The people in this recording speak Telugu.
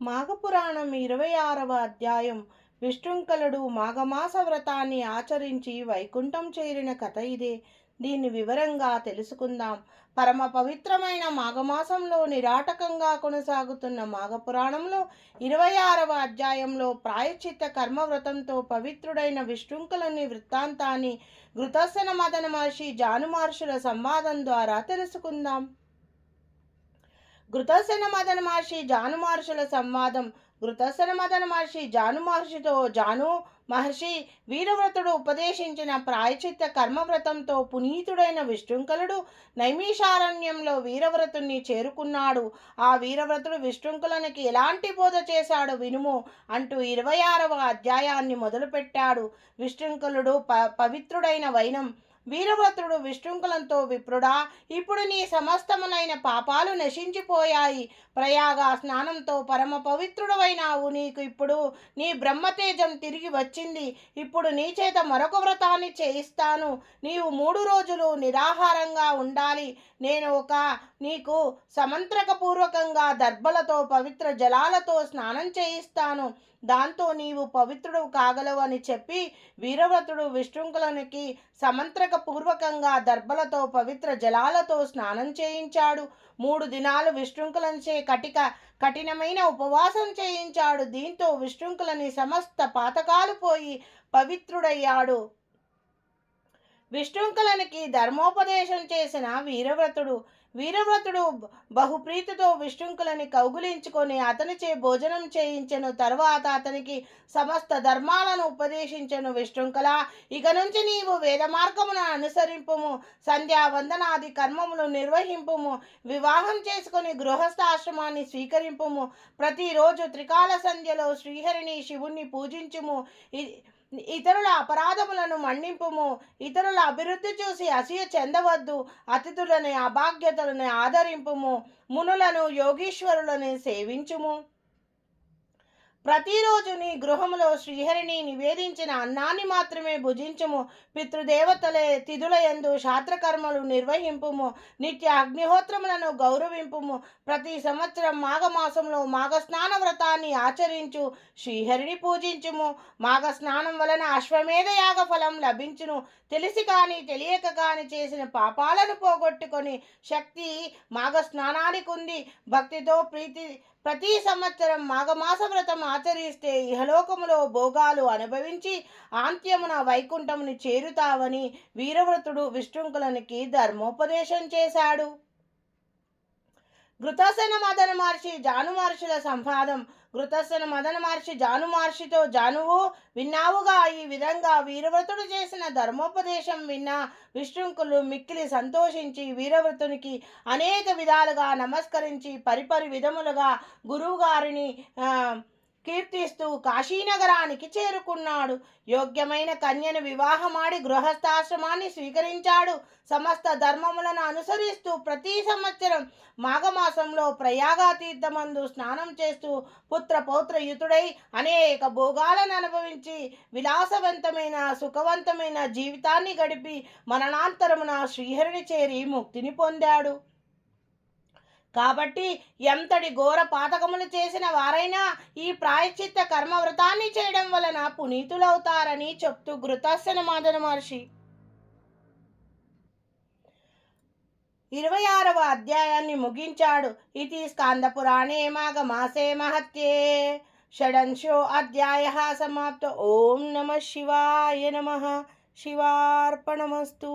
మాఘపురాణం ఇరవై ఆరవ అధ్యాయం. విష్ణుంకలుడు మాఘమాస వ్రతాన్ని ఆచరించి వైకుంఠం చేరిన కథ ఇదే. దీన్ని వివరంగా తెలుసుకుందాం. పరమ పవిత్రమైన మాఘమాసంలో నిరాటకంగా కొనసాగుతున్న మాఘపురాణంలో ఇరవై ఆరవ అధ్యాయంలో ప్రాయశ్చిత్త కర్మవ్రతంతో పవిత్రుడైన విష్ణుంకులని వృత్తాంతాన్ని ఘృతస్సన మదన మహర్షి జానుమహర్షుల సంవాదం ద్వారా తెలుసుకుందాం. ఘృతసన మదన మహర్షి జాను మహర్షుల సంవాదం. ఘృతసన మదన మహర్షి జాను మహర్షితో జాను మహర్షి వీరవ్రతుడు ఉపదేశించిన ప్రాయచిత్త కర్మవ్రతంతో పునీతుడైన విష్ణుంకలుడు నైమిషారణ్యంలో వీరవ్రతుణ్ణి చేరుకున్నాడు. ఆ వీరవ్రతుడు విష్ణుంకులనికి ఎలాంటి బోధ చేశాడు వినుము అంటూ ఇరవై ఆరవ అధ్యాయాన్ని మొదలుపెట్టాడు. విష్ణుంకులుడు ప పవిత్రుడైన వైనం వీరభద్రుడు విశృంఖలంతో విప్రుడా ఇప్పుడు నీ సమస్తములైన పాపాలు నశించిపోయాయి. ప్రయాగ స్నానంతో పరమ పవిత్రుడవైనావు నీకు ఇప్పుడు నీ బ్రహ్మతేజం తిరిగి వచ్చింది. ఇప్పుడు నీ చేత మరొక వ్రతాన్ని చేయిస్తాను. నీవు మూడు రోజులు నిరాహారంగా ఉండాలి. నేను ఒక నీకు సమంత్రకపూర్వకంగా దర్భలతో పవిత్ర జలాలతో స్నానం చేయిస్తాను. దాంతో నీవు పవిత్రుడు కాగలవు అని చెప్పి వీరభద్రుడు విశృంఖలనికి సమంత్రక పూర్వకంగా దర్భలతో పవిత్ర జలాలతో స్నానం చేయించాడు. మూడు దినాలు విశృంఖలంచే కటిక కఠినమైన ఉపవాసం చేయించాడు. దీంతో విశృంఖలని సమస్త పాతకాలు పోయి పవిత్రుడయ్యాడు. విశృంఖలనికి ధర్మోపదేశం చేసిన వీరవ్రతుడు వీరవ్రతుడు బహుప్రీతితో విష్ణుంకులని కౌగులించుకొని అతనిచే భోజనం చేయించెను. తర్వాత అతనికి సమస్త ధర్మాలను ఉపదేశించెను విశృంఖల. ఇక నుంచి నీవు వేద మార్గమును అనుసరింపుము. సంధ్యా వందనాది కర్మములు నిర్వహింపుము. వివాహం చేసుకుని గృహస్థాశ్రమాన్ని స్వీకరింపుము. ప్రతిరోజు త్రికాల సంధ్యలో శ్రీహరిని శివుణ్ణి పూజించుము. ఇతరుల అపరాధములను మన్నింపుము. ఇతరుల అభివృద్ధి చూసి అసూయ చెందవద్దు. అతిథులని అభాగ్యతలను ఆదరింపుము. మునులను యోగీశ్వరులను సేవించుము. ప్రతిరోజు నీ గృహములో శ్రీహరిని నివేదించిన అన్నాన్ని మాత్రమే భుజించుము. పితృదేవతలే తిథులయందు శాస్త్రకర్మలు నిర్వహింపుము. నిత్య అగ్నిహోత్రములను గౌరవింపుము. ప్రతి సంవత్సరం మాఘమాసంలో మాఘస్నాన వ్రతాన్ని ఆచరించు. శ్రీహరిని పూజించుము. మాఘ స్నానం వలన అశ్వమేధ యాగ ఫలం లభించును. తెలిసి కానీ తెలియక కానీ చేసిన పాపాలను పోగొట్టుకొని శక్తి మాఘస్నానానికి ఉంది. భక్తితో ప్రీతి ప్రతి సంవత్సరం మాఘమాస వ్రతం ఆచరిస్తే ఇహలోకములో భోగాలు అనుభవించి ఆంత్యమున వైకుంఠముని చేరుతావని వీరవ్రతుడు విష్ణుంకులనికి ధర్మోపదేశం చేశాడు. ఘృతసన మదన మహర్షి జాను మహర్షుల సంవాదం ఘృతసన మదన మహర్షి జాను మహర్షితో జానువు విన్నావుగా. ఈ విధంగా వీరవ్రతుడు చేసిన ధర్మోపదేశం విన్న విశృంకులు మిక్కిలి సంతోషించి వీరవ్రతునికి అనేక విధాలుగా నమస్కరించి పరిపరి విధములుగా గురువుగారిని కీర్తిస్తూ కాశీనగరానికి చేరుకున్నాడు. యోగ్యమైన కన్యను వివాహమాడి గృహస్థాశ్రమాన్ని స్వీకరించాడు. సమస్త ధర్మములను అనుసరిస్తూ ప్రతి సంవత్సరం మాఘమాసంలో ప్రయాగతీర్థమందు స్నానం చేస్తూ పుత్ర పౌత్రయుతుడై అనేక భోగాలను అనుభవించి విలాసవంతమైన సుఖవంతమైన జీవితాన్ని గడిపి మరణాంతరమున శ్రీహరిని చేరి ముక్తిని పొందాడు. కాబట్టి ఎంతటి ఘోర పాతకములు చేసిన వారైనా ఈ ప్రాయశ్చిత్త కర్మ వ్రతాన్ని చేయడం వలన పునీతులవుతారని చెప్తూ ఘృతాసన మాదన మహర్షి. ఇరవై ఆరవ అధ్యాయాన్ని ముగించాడు. ఇది స్కాంద పురాణే మాఘ మాసే మహత్యే. షడంశో అధ్యాయ సమాప్త. ఓం నమ శివాయ నమ. శివార్పణమస్తు.